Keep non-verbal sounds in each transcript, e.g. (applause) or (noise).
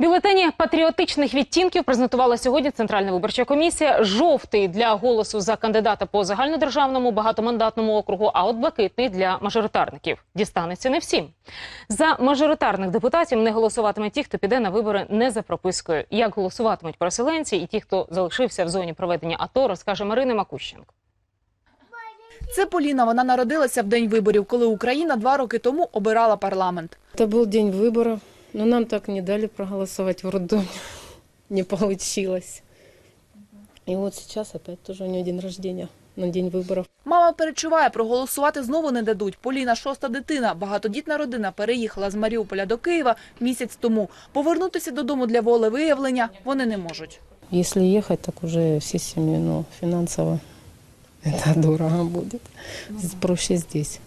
Бюлетені патріотичних відтінків презентувала сьогодні Центральна виборча комісія. Жовтий для голосу за кандидата по загальнодержавному багатомандатному округу, а от блакитний для мажоритарників. Дістанеться не всім. За мажоритарних депутатів не голосуватиме ті, хто піде на вибори не за пропискою. Як голосуватимуть переселенці і ті, хто залишився в зоні проведення АТО, розкаже Марина Макущенко. Це Поліна. Вона народилася в день виборів, коли Україна два роки тому обирала парламент. Это был день выборов, но нам так не дали проголосовать в роддоме. (laughs) Не получилось. И вот сейчас опять тоже у нее день рождения на день выборов. Мама перечуває, проголосувати знову не дадуть. Поліна шоста дитина. Багатодітна родина переїхала з Маріуполя до Києва місяць тому. Повернутися додому для волевиявлення вони не можуть. Если ехать, так уже всей семьей, но финансово (laughs) это дорого будет. Проще здесь.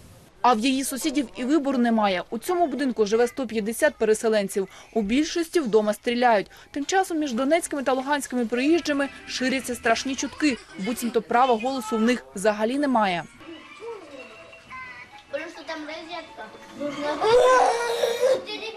А в її сусідів і вибору немає. У цьому будинку живе 150 переселенців. У більшості вдома стріляють. Тим часом між донецькими та луганськими приїжджими ширяться страшні чутки. Буцімто права голосу в них взагалі немає. Что там розетка.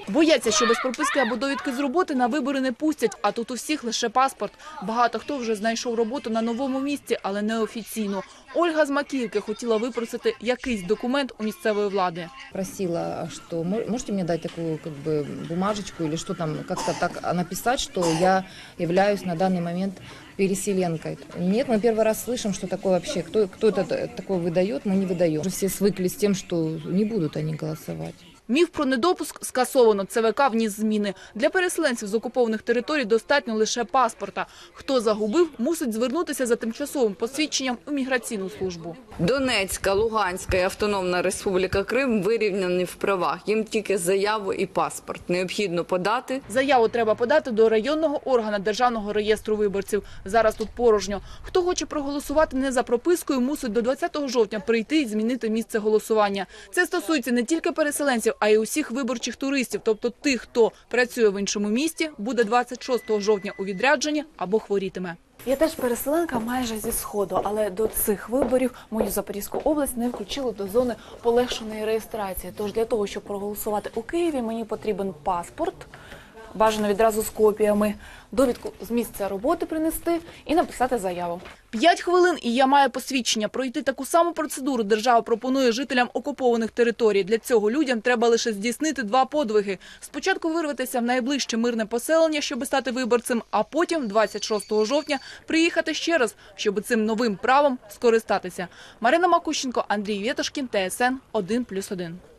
Нужно... Бояться, що без прописки або довідки з роботи на вибори не пустять, а тут у всіх лише паспорт. Багато хто вже знайшов роботу на новому місці, але неофіційно. Ольга з Макіївки хотіла випросити якийсь документ у місцевої влади. просила, что мо- можете мне дать такую как бы бумажечку или что там, как-то так написать, что я являюсь на данный момент переселенкой. Нет, мы первый раз слышим, что такое вообще, кто, кто это т- такое выдает, мы не выдаем. Уже все свыкли с тем, что не будут они голосовать. Міф про недопуск скасовано. ЦВК вніс зміни. Для переселенців з окупованих територій достатньо лише паспорта. Хто загубив, мусить звернутися за тимчасовим посвідченням у міграційну службу. Донецька, Луганська і Автономна Республіка Крим вирівняні в правах. Їм тільки заяву і паспорт необхідно подати. Заяву треба подати до районного органу Державного реєстру виборців. Зараз тут порожньо. Хто хоче проголосувати не за пропискою, мусить до 20 жовтня прийти і змінити місце голосування. Це стосується не тільки переселенців, а й усіх виборчих туристів. Тобто тих, хто працює в іншому місті, буде 26 жовтня у відрядженні або хворітиме. Я теж переселенка майже зі сходу, але до цих виборів мою Запорізьку область не включили до зони полегшеної реєстрації. Тож для того, щоб проголосувати у Києві, мені потрібен паспорт, бажано відразу з копіями, довідку з місця роботи принести і написати заяву. П'ять хвилин, і я маю посвідчення. Пройти таку саму процедуру держава пропонує жителям окупованих територій. Для цього людям треба лише здійснити два подвиги. Спочатку вирватися в найближче мирне поселення, щоб стати виборцем, а потім, 26 жовтня, приїхати ще раз, щоб цим новим правом скористатися. Марина Макущенко, Андрій Вєтошкін, ТСН 1+,1.